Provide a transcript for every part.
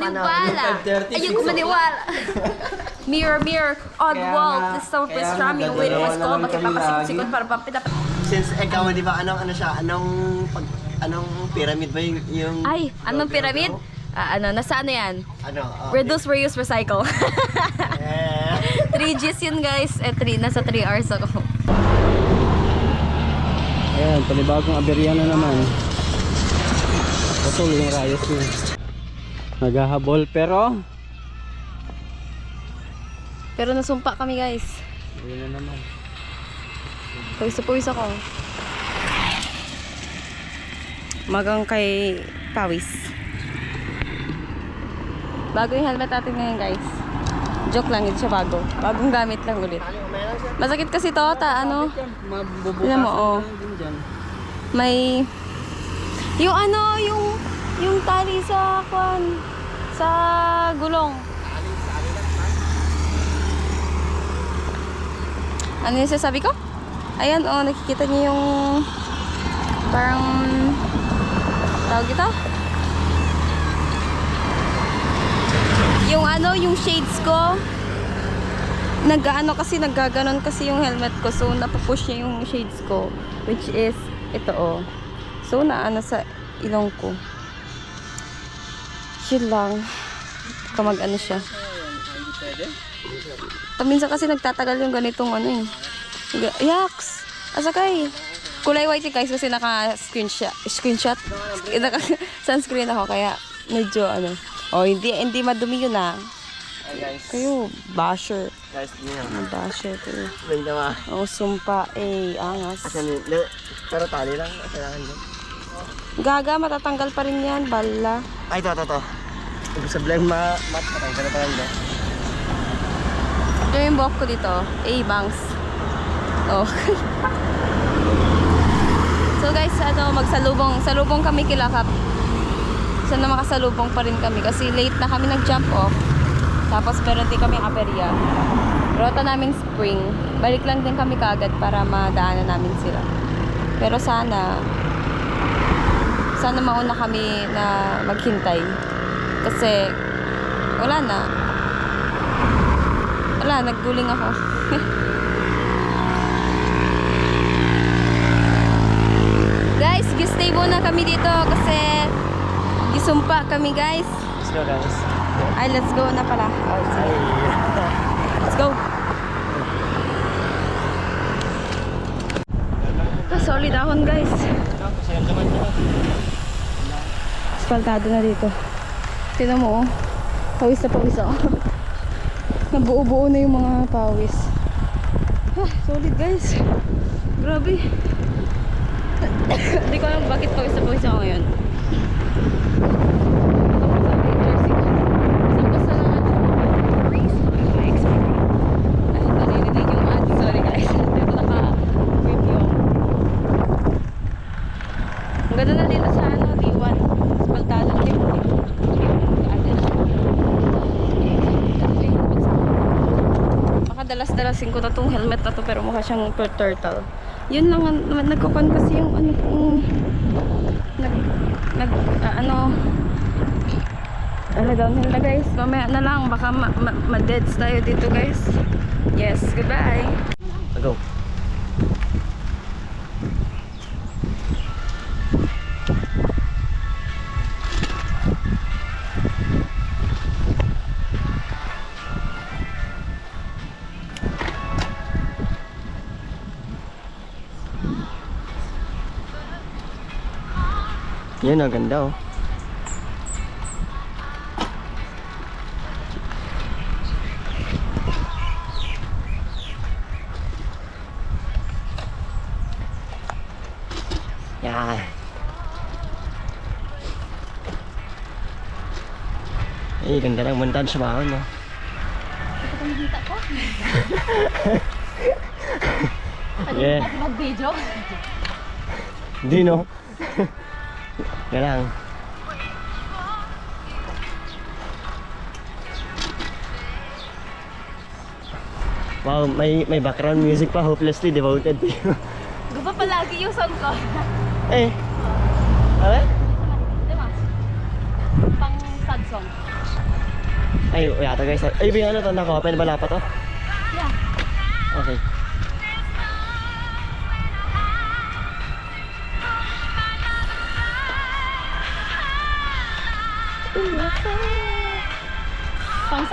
maniwala. 5:30, Ayoko 6 maniwala. mirror, mirror, on Kaya wall. nga- This kaya nga, pastrami. Wait, mas ko. lagi. para papita. Since ikaw, di ba, anong ano siya, anong pag, anong pyramid ba yung, yung Ay, anong pyramid? Ah, ano, nasa ano yan? ano, oh, Reduce, reuse, recycle. eh, 3 Gs yun guys. Eh, 3, nasa 3 hours ako. Ayan, panibagong aberya na naman. Putol yung rayos niya. Naghahabol pero Pero nasumpa kami guys. Ayun na naman. Pawis-pawis ako. Magang kay Pawis. Bago yung helmet natin ngayon guys. Joke lang, hindi siya bago. Bagong gamit lang ulit. Masakit kasi to, ta, ano, Mabubukasan Tingnan mo, oh. lang din dyan. may... Yung ano, yung... Yung tali sa, kwan, sa gulong. Ano yung sasabi ko? Ayan, oh, nakikita niyo yung parang tawag ito? Yung ano, yung shades ko nag-ano kasi naggaganon kasi yung helmet ko so napapush niya yung shades ko which is ito oh so naano sa ilong ko yun lang kamag ano siya. Paminsan kasi nagtatagal yung ganitong ano eh. Yaks! Asakay! Kulay white yung guys kasi naka-screenshot. Screenshot? Naka-sunscreen ako kaya medyo ano. Oh, hindi hindi madumi yun ah. Ay, guys, Kayo, basher. guys, yun yan. Ano basher kayo? May naman. Oh, sumpa. Eh, angas. Asan yun? Pero tali lang, kailangan dyan. Gaga, matatanggal pa rin yan. Bala. Ay, ito, ito, ito. Ibig sabihin, ma mat ka na parang dyan. Ito yung buhok ko dito. Eh, bangs. Oh. so guys, ano, magsalubong. Salubong kami kilakap. Sana makasalubong pa rin kami kasi late na kami nag-jump off. Tapos meron din kami aperya. Rota namin spring. Balik lang din kami kagad para madaanan namin sila. Pero sana sana mauna kami na maghintay. Kasi wala na. Wala, nagguling ako. guys, gistay muna kami dito kasi gisumpa kami guys. Let's go, guys. Ay, let's go na pala. Oh. Ay, Let's go. Ah, solid ahon guys. Asfaltado na dito. Tinan mo oh. Pawis na pawis ako. Nabuo-buo na yung mga pawis. Ah, solid guys. Grabe. Hindi ko alam bakit pawis na pawis ako ngayon. Basta-basta lang ano. Ay, narinig yung ad. Sorry guys. Dito naka-review. Ang ganda na dito sa ano, D1. Spaltado din. Makadalas-dalasin ko na tong helmet na to pero mukha siyang turtle. Yun lang, ang- nagkukon kasi yung ano kung nag, nag, ah, ano, ano downhill na guys. Mamaya na lang, baka ma- ma- ma-deads tayo dito guys. Yes, goodbye. Go. Yan, ang ganda oh. Yan. Eh, ganda ng montage sa baon, no? yeah. Mag-video? Hindi, no? Yan lang. Wow, may may background music pa, hopelessly devoted to you. Guba palagi yung song ko. eh. Ano? Diba? Pang sad song. Ay, yata guys. Ay, bin ano to? Naka-open ba pa to? Yeah. Okay.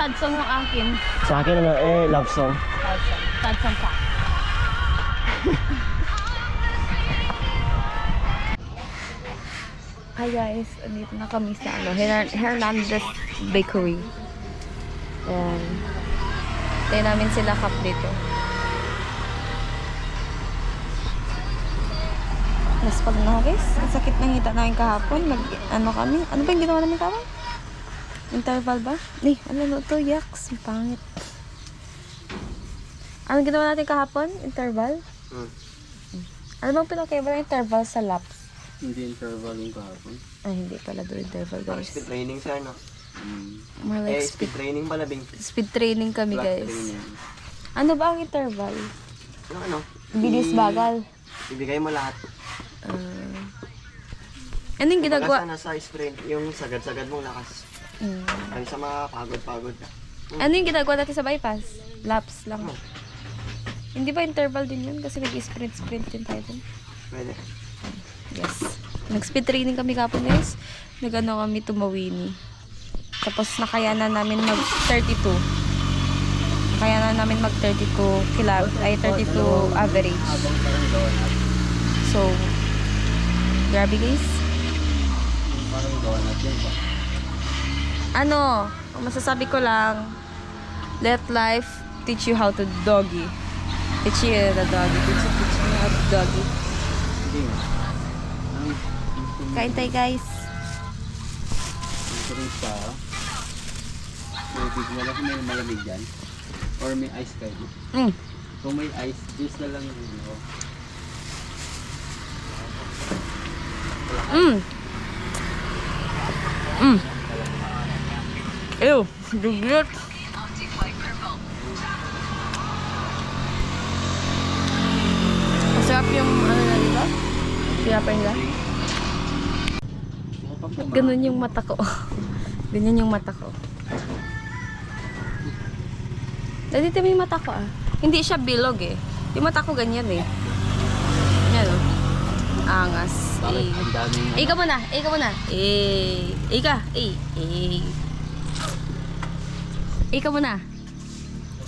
Sad song ng akin. Sa akin ano, eh, love song. Sad song. Sad song pa. Hi guys, andito na kami sa ano, Her- Hernandez Bakery. Ayan. Tayo namin sila cup dito. Tapos pag na guys, ang sakit ng hita namin kahapon. Nag, ano kami? Ano ba yung ginawa namin kahapon? Interval ba? Ni, ano no to? Yaks, ang pangit. Ano ginawa natin kahapon? Interval? Hmm. Ano bang pinakaiba ng interval sa laps? Hindi interval yung kahapon. Ay, hindi pala doon interval Parang guys. speed training sir, no? Mm. More Eh, like speed speed, training pala, Bing. speed training kami Flat guys. training. Ano ba ang interval? Yung ano? Bilis bagal. Ibigay mo lahat. Uh, ano yung ginagawa? Sa sprint, yung sagad-sagad mong lakas. Mm. Ang sa mga pagod-pagod ka. Ano yung ginagawa natin sa bypass? Laps lang. Hmm. Hindi ba interval din yun? Kasi nag-sprint-sprint din tayo dun. Pwede. Yes. Nag-speed training kami kapon guys. Nag-ano kami tumawini. Tapos nakayanan namin mag 32. Nakayanan namin mag 32 kila ay 32 average. So, grabe guys. Parang donut yun pa. Ano, ang masasabi ko lang, let life teach you how to doggy. Teach you the doggy. Teach you, teach you how to doggy. Kain tayo guys. drink pa. Tubig na lang may malamig dyan. Or may ice kayo. Mm. Kung may ice, juice na lang yung ano. Mm. Mm. Ew, dugyot. Masarap yung ano na dito? Pinapay nila? Ganun yung mata ko. Ganyan yung mata ko. Dito may mata ko ah. Hindi siya bilog eh. Yung mata ko ganyan eh. Yan oh. Angas. Eh. ang daming Eh, ka muna. Eh, ka muna. Eh. Eh, ka. Eh. Eh. Ka muna.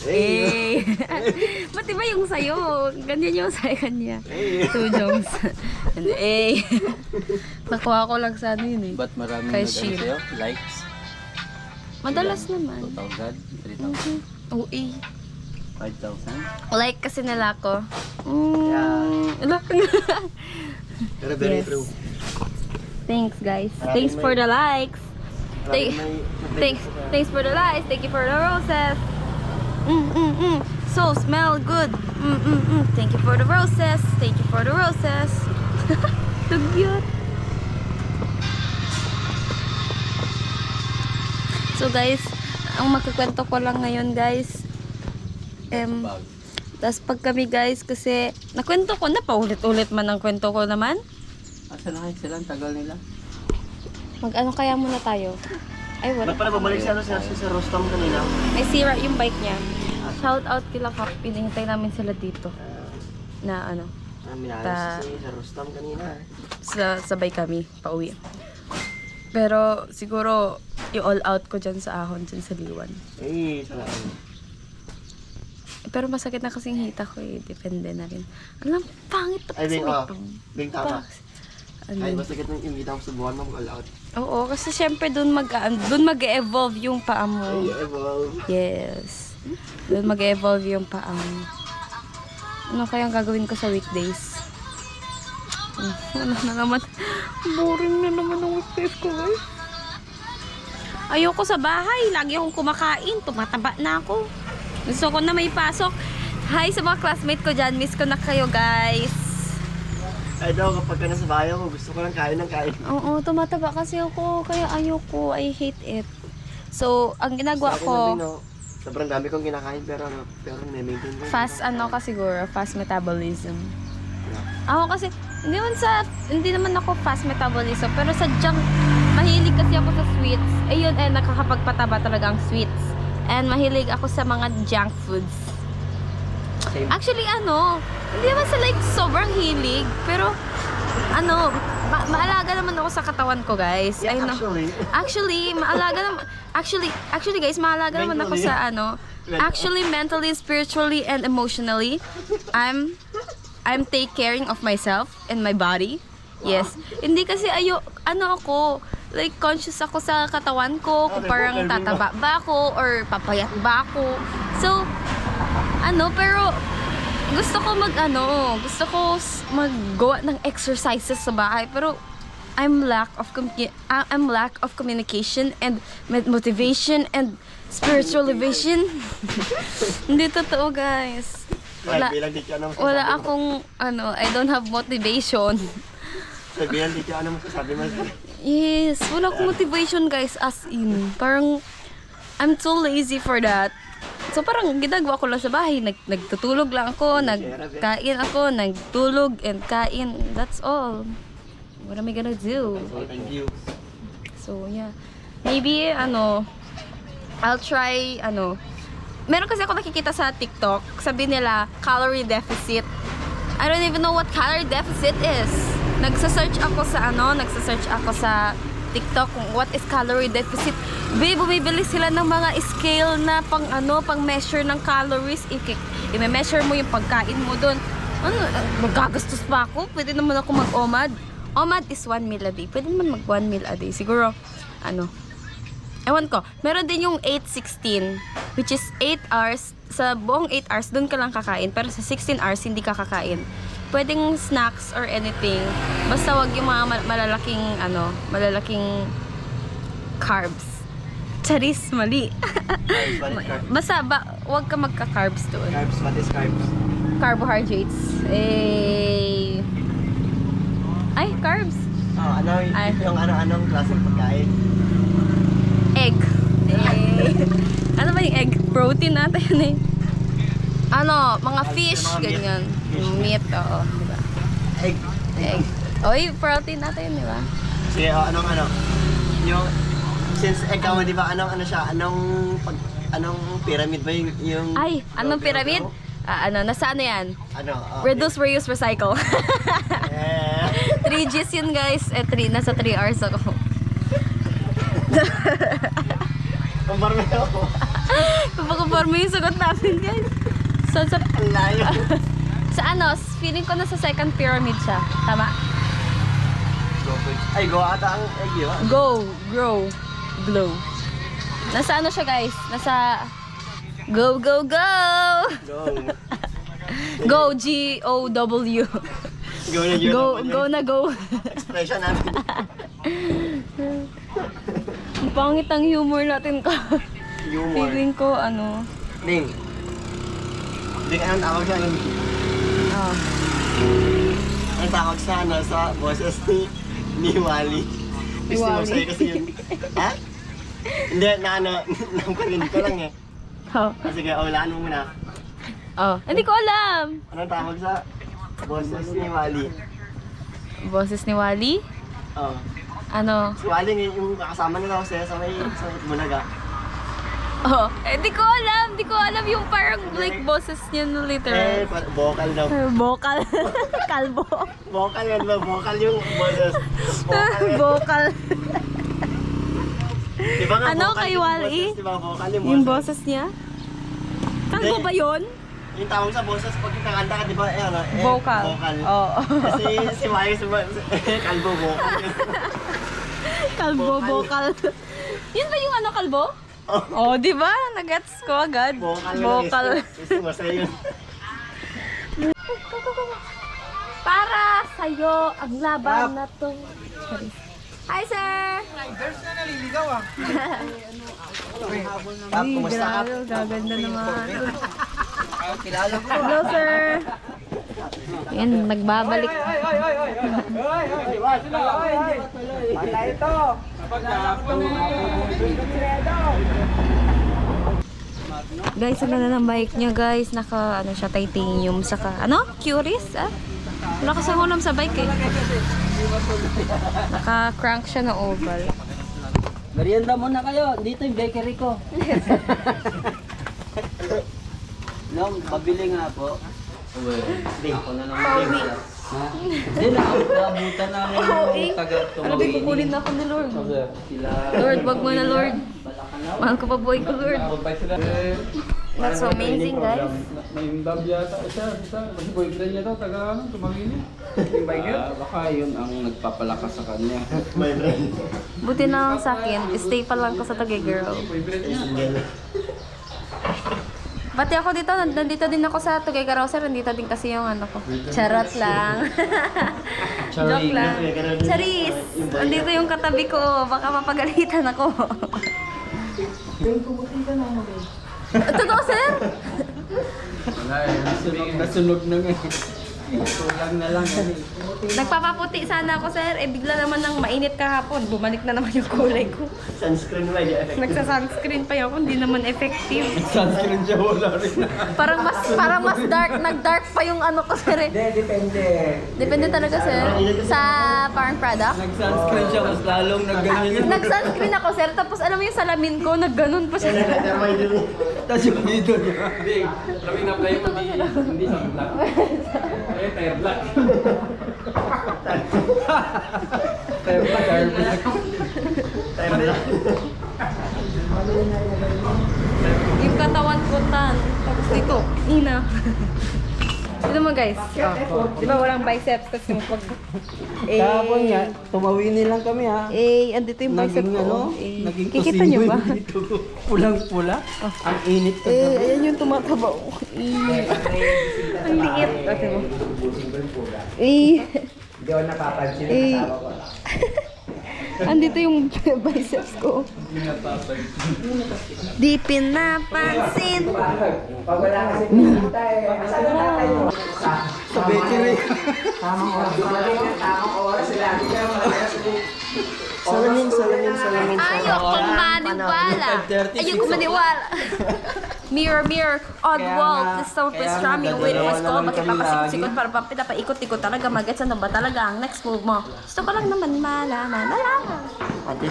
Eh. Ba't iba yung sayo? Ganyan yung sayo kanya. Eh. Two Jones. And eh. Nakuha ko lang sa ano yun eh. Ba't maraming nag sa'yo? Likes? Madalas naman. 2,000? 3,000? Mhm. Oo eh. 5,000? Like kasi nila ako. Mm, ala. Pero very Yes. true. Thanks guys. Maraming Thanks for the likes. Thank- Thanks, thanks for the likes. Thank you for the roses. Mm, mm, mm. So smell good. Mm, mm, mm. Thank you for the roses. Thank you for the roses. so cute. So guys, ang magkikwento ko lang ngayon guys. Um. Tapos pag kami guys, kasi nakwento ko na, paulit-ulit man ang kwento ko naman. Asa na kayo sila? Tagal nila. Mag-ano kaya muna tayo? Ay, wala. Ba't pala babalik sa ano sa, sa Rostam kanina? May sira yung bike niya. Shout out kila Kap. Pinahintay namin sila dito. Na ano, Ah, minayos Ta- si sa Rostam kanina. sa, sabay kami, pauwi. Pero siguro, i-all out ko dyan sa ahon, dyan sa liwan. Eh, sana ano. Pero masakit na kasing hita ko eh. Depende na rin. Alam, pangit to Ay, Bing, oh. Bing, tama. Ano? Ay, basta kitang imbita mo subukan mo mag-all out. Oo, kasi syempre doon mag doon mag-evolve yung paa mo. Ay, evolve. Yes. Doon mag-evolve yung paa mo. Ano kayang gagawin ko sa weekdays? Ano na naman. Boring na naman ang weekdays ko, guys. Ayoko sa bahay. Lagi akong kumakain. Tumataba na ako. Gusto ko na may pasok. Hi sa mga classmate ko dyan. Miss ko na kayo, guys. Ay daw, kapag ka nasa bahay ako, gusto ko lang kain ng kain. Oo, tumataba kasi ako. Kaya ayoko. I hate it. So, ang ginagawa ko... no, sobrang dami kong kinakain pero ano, pero may-maintain ko. fast ano ka siguro, fast metabolism. Ako kasi, hindi naman sa, hindi naman ako fast metabolism, pero sa junk, mahilig kasi ako sa sweets. Ayun, eh, nakakapagpataba talaga ang sweets. And mahilig ako sa mga junk foods. Same. Actually, ano, hindi naman sa like sobrang hilig, pero ano, ma- maalaga naman ako sa katawan ko, guys. Yeah, I know. actually. Actually, maalaga naman, actually, actually guys, maalaga naman ako sa ano, actually, mentally, spiritually, and emotionally, I'm, I'm take caring of myself and my body. Yes. Hindi kasi ayo, ano ako, like conscious ako sa katawan ko, kung Okay, parang tataba ba ako or papayat ba ako. So, ano, pero gusto ko mag ano, gusto ko maggawa ng exercises sa bahay, pero I'm lack of I- I'm lack of communication and motivation and spiritualization. Hindi totoo, guys. Wala, wala akong ano, I don't have motivation. So, bilang di ko ano masasabi mo. Yes, wala akong motivation guys as in. Parang I'm too lazy for that. So parang ginagawa ko lang sa bahay, nag nagtutulog lang ako, nagkain ako, nagtulog and kain. That's all. What am I gonna do? So, yeah. Maybe ano I'll try ano Meron kasi ako nakikita sa TikTok, sabi nila calorie deficit. I don't even know what calorie deficit is. Nagsa-search ako sa ano, nagsa-search ako sa TikTok kung what is calorie deficit. Be, bumibili sila ng mga scale na pang ano, pang measure ng calories. I-measure mo yung pagkain mo doon. Ano, eh, magagastos pa ako. Pwede naman ako mag-OMAD. OMAD is 1 meal a day. Pwede naman mag 1 meal a day. Siguro, ano, Ewan ko, meron din yung 8-16, which is 8 hours. Sa buong 8 hours, doon ka lang kakain. Pero sa 16 hours, hindi ka kakain. Pwedeng snacks or anything. Basta wag yung mga ma- malalaking, ano, malalaking carbs. Charis, mali. Basta, ba, wag ka magka-carbs doon. Carbs, what is carbs? Carbohydrates. Eh... Ay, carbs. Oh, ano Ay. yung ano-anong klaseng pagkain? egg. Eh, ano ba yung egg? Protein natin eh. Ano, mga fish, mga meat. ganyan. Fish. Meat, oo. Diba? Egg. Egg. Oy, protein natin, di ba? Sige, oh, anong ano? Yung, since ikaw, di ba, anong ano siya? Anong, pag, anong pyramid ba yung, yung Ay, anong pyramid? Ah, ano, nasa ano yan? Ano? oh, Reduce, reuse, recycle. Eh, 3 Gs yun, guys. Eh, 3, nasa 3 hours ako. kumbarme ako. Papakonforme yung sagot namin, guys. So, sa, layo. sa ano, feeling ko nasa second pyramid siya. Tama? Ay, go ata ang yun. Go, grow, glow. Nasa ano siya guys? Nasa Go, go, go! Go. Go, G-O-W. Go na. Go, go na go. Expression namin. Ang pangit ang humor natin ka. Humor. Feeling ko, ano, Ning. Ning, anong tawag sa ano? ah, Anong tawag sa ano sa boses ni ni Wally? Gusto mo sa'yo kasi yun. ha? Hindi, na ano, nampalin ko lang eh. oh, Sige, ulaan mo muna. oh, hindi ko alam. Anong tawag sa boses ni Wally? Boses ni Wally? Oh. Ano? Si Wally yung, yung kasama nila kasi sa may sa Bulaga. Oh, eh, di ko alam. Di ko alam yung parang like boses niya Eh, literal. pa- vocal daw. Vocal. Kalbo. Vocal yan ba? Vocal yung boses. Vocal yan. Vocal. Di ba nga Ano vocal kay yung Wally? boses, Di ba vocal yung Yung boses? boses niya? Kalbo Hindi. ba yun? Yung tawag sa boses pag kakanta ka, di ba? Eh, ano, eh, Vocal. Vocal. Oo. Kasi si Wally, si, si kalbo vocal. Kalbo, Vocal. vocal. Yun ba yung ano, kalbo? Oh. Oh, di ba? Nagets ko agad. Vocal. Vocal. Gusto mo sa'yo. Para sa'yo ang laban na to. Hi, sir! Tap, kumusta ka? Grabe, gaganda naman. Kilala ko. Hello, sir! Yan, nagbabalik. Guys, ang ganda ng bike niya, guys. Naka, ano siya, titanium. Saka, ano? Curious, ah? Wala kasi alam sa bike, eh. Naka-crank siya na oval. Merienda muna kayo. Dito yung bakery ko. Long, pabili nga po. Uwe. Ako na lang Pauwi. Ha? Hindi na, naabutan namin yung taga Ano ba kukunin ako ni Lord? Lord, wag mo na Lord. Mahal ko pa buhay ko Lord. That's so amazing guys. May dab yata siya, isa. Kasi boyfriend niya daw, taga ano, tumangin niya. Ah, baka yun ang nagpapalakas sa kanya. My friend. Buti na lang sa akin, stay pa lang ko sa Tagay Girl. Boyfriend niya. Pati ako dito, nand- nandito din ako sa Tugay Carousel, nandito din kasi yung ano ko. Charot lang. Joke lang. Charis! Nandito yung katabi ko, baka mapagalitan ako. Totoo, sir? Wala eh, nasunog, nasunog na nga. Kulang na lang eh. Nagpapaputi sana ako, sir. Eh, bigla naman ng mainit kahapon. Bumalik na naman yung kulay ko. Sunscreen ba yung effect? Nagsa-sunscreen pa ako, hindi naman effective. Sunscreen siya wala rin. Parang mas parang mas dark, nag-dark pa yung ano ko, sir. eh. depende. Depende talaga, sir. Sa parang product. Nag-sunscreen siya, mas lalong nagganyan. Nag-sunscreen ako, sir. Tapos alam mo yung salamin ko, nagganon pa siya. Thermal yun. Tapos yung dito niya. Hindi, sabi na play mo, hindi, hindi sa black. Eh, tire black. Pero pa, garbage. Thermal. Yung katawan ko tan. Tapos dito, ina. Ito mo guys. Oh. Di ba walang biceps? Tapos yung pag... Eh, Kahapon nga, tumawini lang kami ha. Eh, andito yung bicep Naging ko. ano, eh, naging kikita nyo ba? dito. Pulang-pula. Ang init ko. Eh, ayan yung tumataba. Eh, ang liit. Ate mo. Eh, Hindi ako napapansin eh. Andito yung biceps ko. Di pinapansin. Pag wala kasi pinita eh. Sa bakery. Tamang oras. Tamang oras sila. Salamin, salamin, salamin. Ayoko maniwala. Ayoko maniwala. Mirror, mirror, on Kaya wall. nga- This nga, time you wait dadalawa for school. naman Bakit kami papasikot-sikot para pa pinapaikot-ikot talaga. Magets ano ba talaga ang next move mo? Gusto ko lang naman malaman. Malaman. Hindi.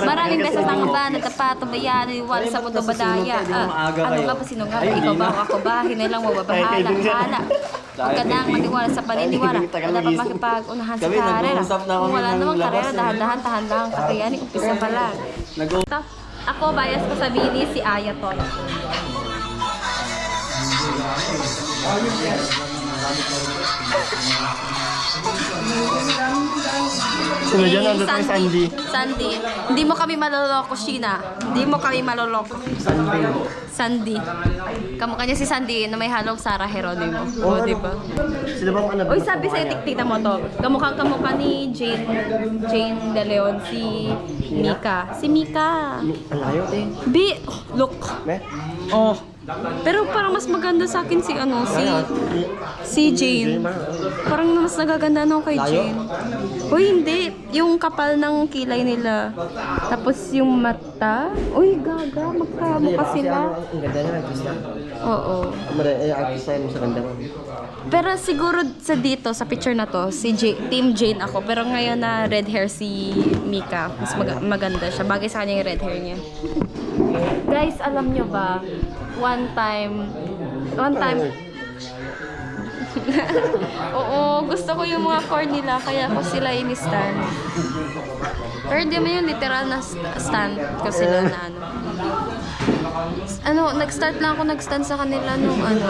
Maraming beses lang ba nagkapatubayan, wala sa mundo badaya. Ah, maaga ano ba pa sino nga? Ikaw ba ako ba? Hinay lang mo ba? Bahala. Hala. Huwag ka nang maniwala sa paniniwala. Wala pa makipag-unahan sa karera. Kung wala ng namang karera, eh. dahan-dahan, tahan lang. Kakayanin, umpisa pa lang. Ito, ako bias ko sa Bini, si Ayaton. Sino dyan? Nandun tayo, Sandy. Sandy. Hindi mo kami maloloko, Sheena. Hindi mo kami maloloko. Sandy. Sandy. Kamukha niya si Sandy na may halong Sara Heronimo. O, ano? di ba? Sila bang ano? Uy, sabi sa'yo, tiktika mo to. Kamukhang kamukha ni Jane, Jane De Leon, si Mika. Si Mika. Ang layo eh. Bi, oh, look. Me? Oh. Pero parang mas maganda sa akin si ano, si si Jane. Parang mas nagaganda no kay Jane. Uy, hindi. Yung kapal ng kilay nila. Tapos yung mata. Uy, gaga. Magkamukha sila. Ang ganda na, artista. Oo. Artista mo sa ganda mo. Pero siguro sa dito, sa picture na to, si J- Team Jane ako. Pero ngayon na red hair si Mika. Mas mag- maganda siya. Bagay sa kanya yung red hair niya. Guys, alam nyo ba? One time, one time, Oo, gusto ko yung mga core nila, kaya ako sila in-stand. Pero hindi mo yung literal na st- stand ko sila na ano. Ano, nag-start lang ako nag-stand sa kanila nung ano,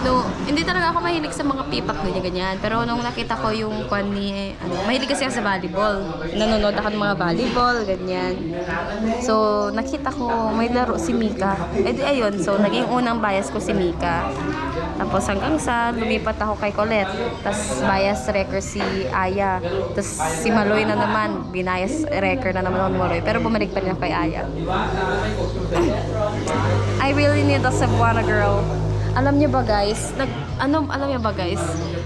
No, hindi talaga ako mahilig sa mga pipak ganyan ganyan. Pero nung nakita ko yung kwan ni ano, mahilig kasi ako sa volleyball. Nanonood ako ng mga volleyball, ganyan. So, nakita ko may laro si Mika. Eh di ayun, so naging unang bias ko si Mika. Tapos hanggang sa lumipat ako kay Colette. Tapos bias wrecker si Aya. Tapos si Maloy na naman, binayas wrecker na naman ako Maloy. Pero bumalik pa rin ako kay Aya. I really need a Cebuana girl. Alam niyo ba guys, nag, ano, alam niyo ba guys,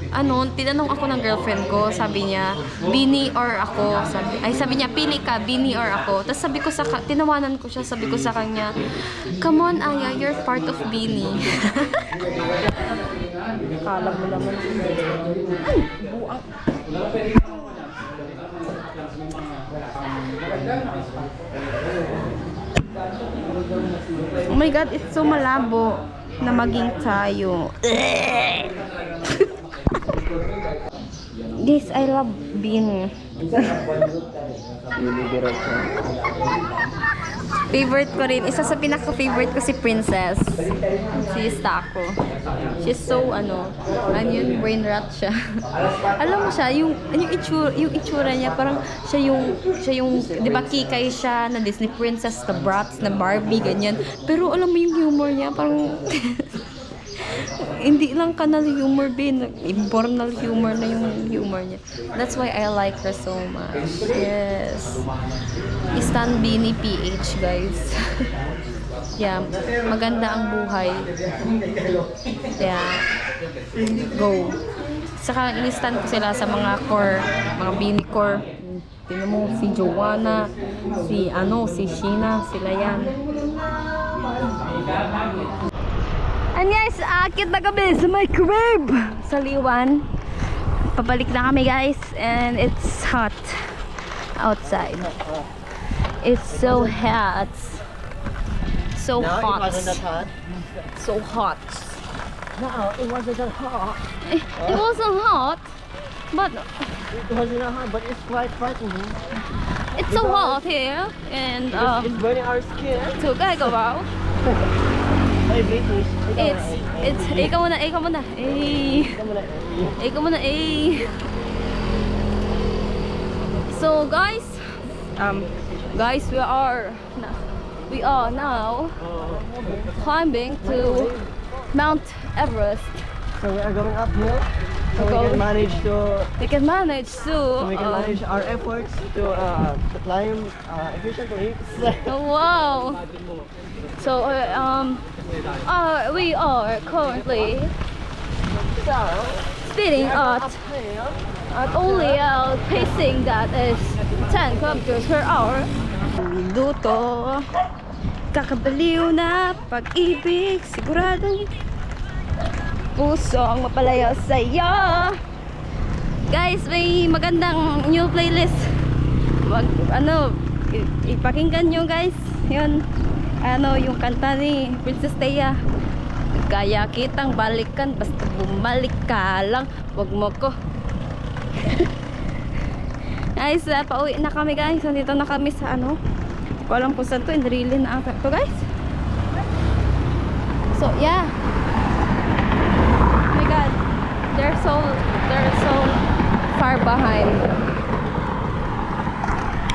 ano, tinanong ako ng girlfriend ko, sabi niya, Bini or ako, sabi, ay sabi niya, pili ka, Bini or ako. Tapos sabi ko sa, tinawanan ko siya, sabi ko sa kanya, come on Aya, you're part of Bini. Kala mo naman. Ay, buang. Oh my God, it's so malabo na maging tayo. Guys, I love bean. Favorite ko rin. Isa sa pinaka-favorite ko si Princess. Si Stako. She's so, ano, ano yun, brain rot siya. Alam mo siya, yung, yung, itsura, yung itsura niya, parang siya yung, siya yung, di ba, kikay siya na Disney princess, na Bratz, na Barbie, ganyan. Pero alam mo yung humor niya, parang, hindi lang kanal humor bin, imbornal humor na yung humor niya. That's why I like her so much. Yes. Stan Bini PH, guys. yeah, maganda ang buhay. Yeah. Go. Saka in-stand ko sila sa mga core, mga Bini core. Tingnan mo, si Joanna, si ano, si Sheena, sila yan. And guys, akit na kami sa my crib sa Liwan. Pabalik na kami guys and it's hot outside. It's so hot. So hot. wasn't that hot. So hot. No, it wasn't that hot. Eh, It wasn't hot, but It wasn't that hot, but it's quite frightening. it's so hot here and um, it's burning our skin. to Gagawa. Ay, British. It's, it's, ikaw muna, ikaw muna. Eh. Ikaw muna, eh. So guys, um, guys, we are, we are now climbing to Mount Everest. So we are going uphill. So we can manage to We can manage to, so we can um, manage our efforts to uh, to climb uh, efficiently. Oh, wow. So, uh, um, uh, we are currently speeding at, at only a pacing that is 10 kilometers per hour. Duto, kakabaliw na pag-ibig, siguradong puso ang mapalaya sa'yo. Guys, may magandang new playlist. Wag, ano, ipakinggan nyo guys. Yun, ano, yung kanta ni Princess Thea. Kaya kitang balikan, basta bumalik ka lang. Wag mo ko. guys, uh, pauwi na kami guys. Nandito na kami sa ano. Ko alam kung saan to. Indrilin na ata to guys. So, yeah. Oh my God. They're so, they're so far behind.